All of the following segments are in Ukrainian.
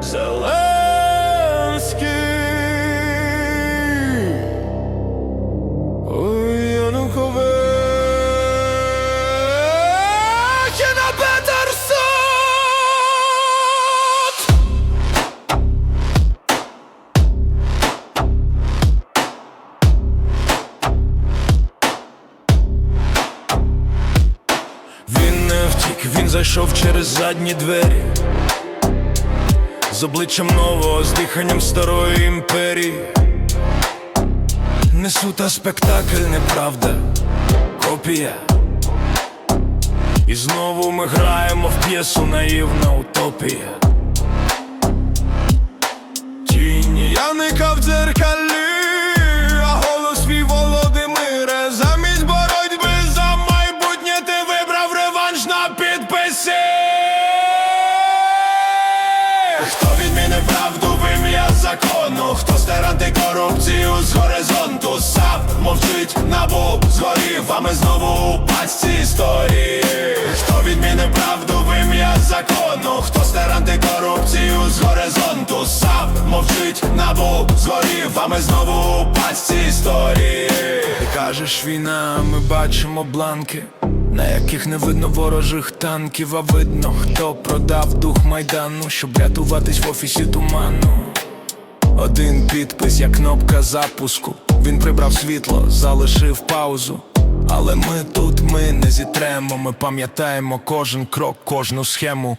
Зеленський. Ой, Янукович І на Петерсуд Він не втік, він зайшов через задні двері з обличчям нового, з диханням старої імперії. Несу та спектакль, неправда, копія. І знову ми граємо в п'єсу наївна утопія. Тіні Яника в згорів, а ми знову у пастці історії. Хто відмінив правду в ім'я закону? Хто стер антикорупцію з горизонту? САП мовчить набу згорів, а ми знову у пастці історії. Ти кажеш війна, ми бачимо бланки. На яких не видно ворожих танків, а видно, хто продав дух майдану, щоб рятуватись в офісі туману. Один підпис, як кнопка запуску. Він прибрав світло, залишив паузу. Але ми тут, ми не зітремо, ми пам'ятаємо кожен крок, кожну схему.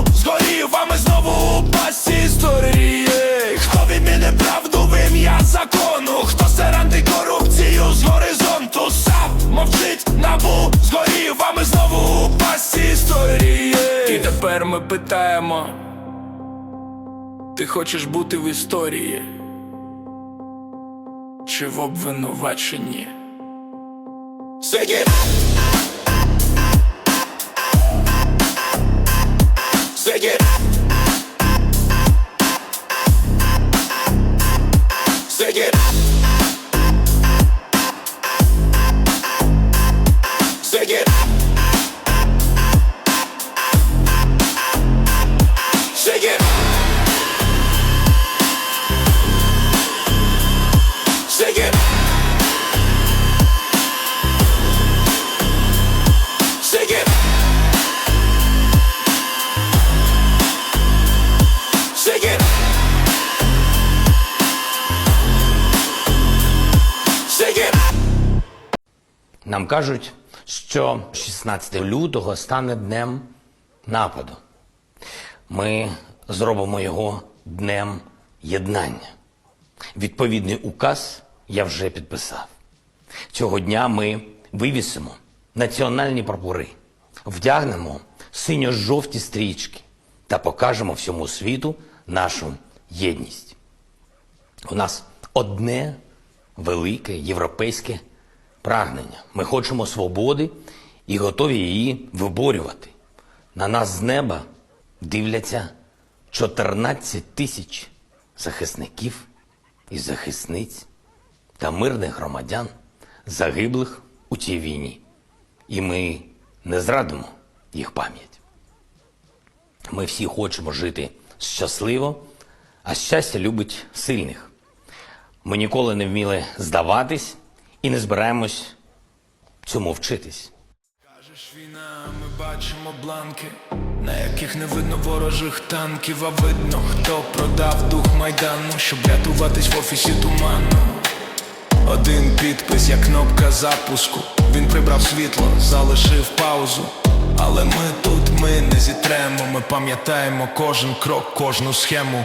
Набу згорів, а знову у пасі історії. Хто відміни правду в ім'я закону? Хто стер антикорупцію з горизонту? САП мовчить набу згорів, а знову у пасі історії. І тепер ми питаємо. Ти хочеш бути в історії? чи в обвинуваченні. Сидіть! Нам кажуть, що 16 лютого стане днем нападу. Ми зробимо його днем єднання. Відповідний указ я вже підписав. Цього дня ми вивісимо національні прапори, вдягнемо синьо-жовті стрічки та покажемо всьому світу нашу єдність. У нас одне велике європейське прагнення. Ми хочемо свободи і готові її виборювати. На нас з неба дивляться 14 тисяч захисників і захисниць та мирних громадян, загиблих у цій війні. І ми не зрадимо їх пам'ять. Ми всі хочемо жити щасливо, а щастя любить сильних. Ми ніколи не вміли здаватись і не збираємось цьому вчитись. Кажеш війна, ми бачимо бланки, на яких не видно ворожих танків, а видно, хто продав дух майдану, щоб рятуватись в офісі туману. Один підпис, як кнопка запуску. Він прибрав світло, залишив паузу. Але ми тут, ми не зітремо, ми пам'ятаємо кожен крок, кожну схему.